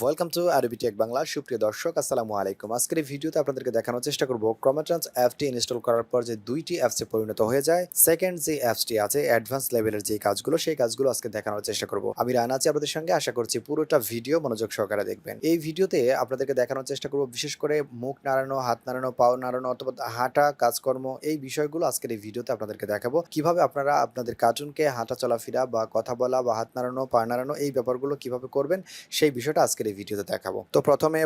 Welcome to RB tech Bangla সুপ্রিয় দর্শক, আসসালামু আলাইকুম। আজকের এই ভিডিওতে আপনাদেরকে দেখানোর চেষ্টা করব ক্রোমাট্রান্স অ্যাপটি ইনস্টল করার পর যে দুইটি অ্যাপসে পরিণত হয়ে যায়। সেকেন্ড যে অ্যাপসটি আছে অ্যাডভান্স লেভেলের যে কাজগুলো, সেই কাজগুলো আজকে দেখানোর চেষ্টা করব। আমি রানা আছি আপনাদের সঙ্গে, আশা করছি পুরোটা ভিডিও মনোযোগ সহকারে দেখবেন। এই ভিডিওতে আপনাদেরকে দেখানোর চেষ্টা করব বিশেষ করে মুখ নাড়ানো, হাত নাড়ানো, পাও নাড়ানো অথবা হাঁটা, কাজকর্ম, এই বিষয়গুলো আজকের এই ভিডিওতে আপনাদেরকে দেখাবো। কীভাবে আপনারা আপনাদের কার্টুনকে হাঁটা চলাফেরা বা কথা বলা বা হাত নাড়ানো, পা নাড়ানো, এই ব্যাপারগুলো কীভাবে করবেন, সেই বিষয়টা আজকের এই ভিডিওতে দেখাবো। তো প্রথমে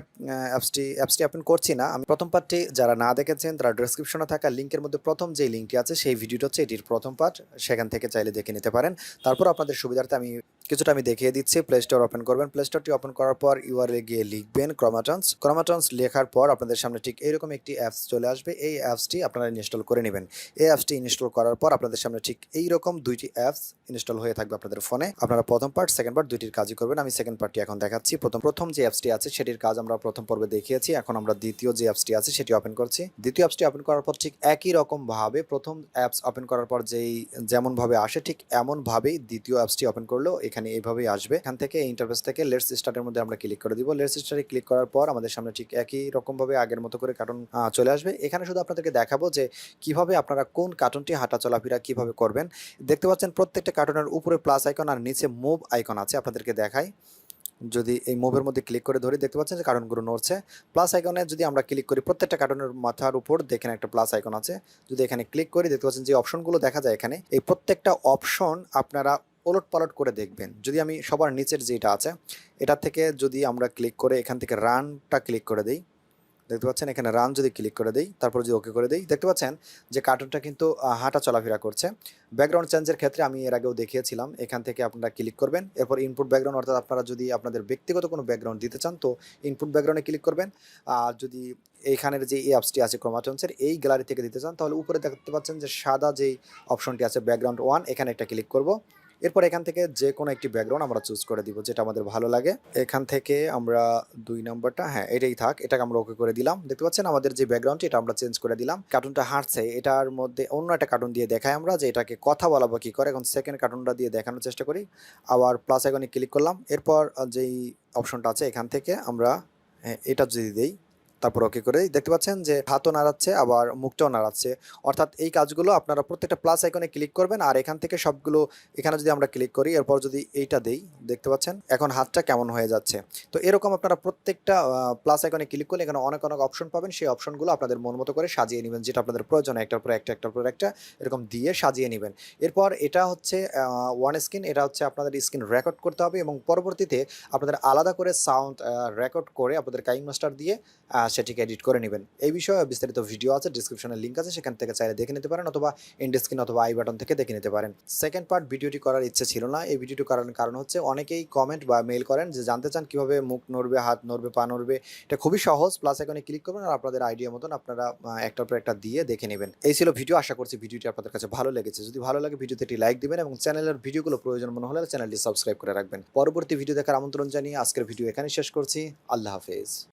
অ্যাপসটি অ্যাপসটি ওপেন করছি না। আমি প্রথম পার্টটি যারা না দেখেছেন, তারা ডেসক্রিপশনে থাকা লিঙ্কের মধ্যে প্রথম যে লিঙ্কটি আছে, সেই ভিডিওটা হচ্ছে এটির প্রথম পার্ট সেখান থেকে চাইলে দেখে নিতে পারেন। তারপর আপনাদের সুবিধার্থে আমি কিছুটা আমি দেখিয়ে দিচ্ছি প্লে স্টোর ওপেন করবেন। প্লে স্টোরটি ওপেন করার পর ইউআরএ গিয়ে লিখবেন ক্রমাটন্স ক্রমাটন্স লেখার পর আপনাদের সামনে ঠিক এইরকম একটি অ্যাপস চলে আসবে। এই অ্যাপসটি আপনারা ইনস্টল করে নেবেন। এই অ্যাপসটি ইনস্টল করার পর আপনাদের সামনে ঠিক এইরকম দুইটি অ্যাপস ইনস্টল হয়ে থাকবে আপনাদের ফোনে আপনারা প্রথম পার্ট সেকেন্ড পার্ট দুইটির কাজই করবেন। আমি সেকেন্ড পার্টটি এখন দেখাচ্ছি। প্রথম প্রথম যে অ্যাপসটি আছে সেটির কাজ আমরা প্রথম পর্বে দেখিয়েছি। এখন আমরা দ্বিতীয় যে অ্যাপসটি আছে সেটি ওপেন করছি। দ্বিতীয় অ্যাপসটি ওপেন করার পর ঠিক একই রকম ভাবে প্রথম অ্যাপস ওপেন করার পর যেই যেমন ভাবে আসে ঠিক এমন ভাবেই দ্বিতীয় অ্যাপসটি ওপেন করলেও এখানে এইভাবেই আসবে। এখান থেকে ইন্টারফেস থেকে লেটস স্টার্টের মধ্যে আমরা ক্লিক করে দিব। লেটস স্টার্টে ক্লিক করার পর আমাদের সামনে ঠিক একই রকম ভাবে আগের মতো করে কার্টুন চলে আসবে। এখানে শুধু আপনাদেরকে দেখাবো যে কীভাবে আপনারা কোন কার্টুনটি হাঁটা চলাফেরা কীভাবে করবেন। দেখতে পাচ্ছেন প্রত্যেকটা কার্টুনের উপরে প্লাস আইকন আর নিচে মুভ আইকন আছে, আপনাদেরকে দেখাই। যদি এই মুভের মধ্যে ক্লিক করে ধরি, দেখতে পাচ্ছেন যে কার্টুনগুলো নড়ছে। প্লাস আইকনে যদি আমরা ক্লিক করি, প্রত্যেকটা কার্টুনের মাথার উপর দেখেন একটা প্লাস আইকন আছে। যদি এখানে ক্লিক করি, দেখতে পাচ্ছেন যে অপশনগুলো দেখা যায় এখানে। এই প্রত্যেকটা অপশন আপনারা ওলট পালট করে দেখবেন। যদি আমি সবার নিচের যেটা আছে, এটা থেকে যদি আমরা ক্লিক করে এখান থেকে রানটা ক্লিক করে দিই, দেখতে পাচ্ছেন? এখানে রান যদি ক্লিক করে দেই, তারপর যদি ওকে করে দেই, দেখতে পাচ্ছেন যে কার্টুনটা কিন্তু হাঁটা চলাফেরা করছে। ব্যাকগ্রাউন্ড চেঞ্জের ক্ষেত্রে আমি এর আগেও দেখিয়েছিলাম, এখান থেকে আপনারা ক্লিক করবেন। এরপর ইনপুট ব্যাকগ্রাউন্ড অর্থাৎ আপনারা যদি আপনাদের ব্যক্তিগত কোনো ব্যাকগ্রাউন্ড দিতে চান, তো ইনপুট ব্যাকগ্রাউন্ডে ক্লিক করবেন। আর যদি এইখানের যে এই অ্যাপসটি আছে ক্রোমাটন্সের এই গ্যালারি থেকে দিতে চান, তাহলে উপরে দেখতে পাচ্ছেন যে সাদা যেই অপশনটি আছে ব্যাকগ্রাউন্ড ওয়ান এখানে একটা ক্লিক করব। এরপর এখান থেকে যে কোনো একটি ব্যাকগ্রাউন্ড আমরা চুজ করে দিব যেটা আমাদের ভালো লাগে। এখান থেকে আমরা দুই নম্বরটা হ্যাঁ এটাই থাক এটাকে আমরা ওকে করে দিলাম। দেখতে পাচ্ছেন আমাদের যে ব্যাকগ্রাউন্ডটি এটা আমরা চেঞ্জ করে দিলাম। কার্টুনটা হাঁটছে এটার মধ্যে অন্য একটা কার্টুন দিয়ে দেখাই আমরা যে এটাকে কথা বলাবো কী করে। এখন সেকেন্ড কার্টুনটা দিয়ে দেখানোর চেষ্টা করি। আবার প্লাস আইকনে ক্লিক করলাম। এরপর যেই অপশনটা আছে এখান থেকে আমরা হ্যাঁ, এটা যদি দেই তারপর ওকে করে দেখতে পাচ্ছেন যে হাতও নাড়াচ্ছে, আবার মুখটাও নাড়াচ্ছে। অর্থাৎ এই কাজগুলো আপনারা প্রত্যেকটা প্লাস আইকনে ক্লিক করবেন আর এখান থেকে সবগুলো এখানে যদি আমরা ক্লিক করি, এরপর যদি এইটা দেই, দেখতে পাচ্ছেন এখন হাতটা কেমন হয়ে যাচ্ছে। তো এরকম আপনারা প্রত্যেকটা প্লাস আইকনে ক্লিক করলে এখানে অনেক অনেক অপশন পাবেন। সেই অপশনগুলো আপনাদের মন মতো করে সাজিয়ে নেবেন, যেটা আপনাদের প্রয়োজন, একটার পর একটা, একটার পর একটা, এরকম দিয়ে সাজিয়ে নেবেন। এরপর এটা হচ্ছে ওয়ান স্ক্রিন এটা হচ্ছে আপনাদের স্ক্রিন রেকর্ড করতে হবে এবং পরবর্তীতে আপনাদের আলাদা করে সাউন্ড রেকর্ড করে আপনাদের কাইং মাস্টার দিয়ে সেটিকে এডিট করে নেবেন। এই বিষয়ে বিস্তারিত ভিডিও আছে ডিসক্রিপশনে লিঙ্ক আছে, সেখান থেকে চাইলে দেখে নিতে পারেন অথবা ইন্ড স্ক্রিন অথবা আই বাটন থেকে দেখে নিতে পারেন। সেকেন্ড পার্ট ভিডিওটি করার ইচ্ছে ছিল না। এই ভিডিওটি করার কারণ হচ্ছে অনেকেই কমেন্ট বা মেল করেন যে জানতে চান কীভাবে মুখ নড়বে, হাত নড়বে, পা নড়বে, এটা খুবই সহজ। প্লাস এখানে ক্লিক করবেন আর আপনাদের আইডিয়া মতন আপনারা একটার পর একটা দিয়ে দেখে নেবেন। এই ছিল ভিডিও আশা করছি ভিডিওটি আপনাদের কাছে ভালো লেগেছে। যদি ভালো লাগে ভিডিওতে একটি লাইক দিবেন এবং চ্যানেলের ভিডিওগুলো প্রয়োজন মনে হলে চ্যানেলটি সাবস্ক্রাইব করে রাখবেন। পরবর্তী ভিডিও দেখার আমন্ত্রণ জানিয়ে আজকের ভিডিও এখানে শেষ করছি। আল্লাহ হাফেজ।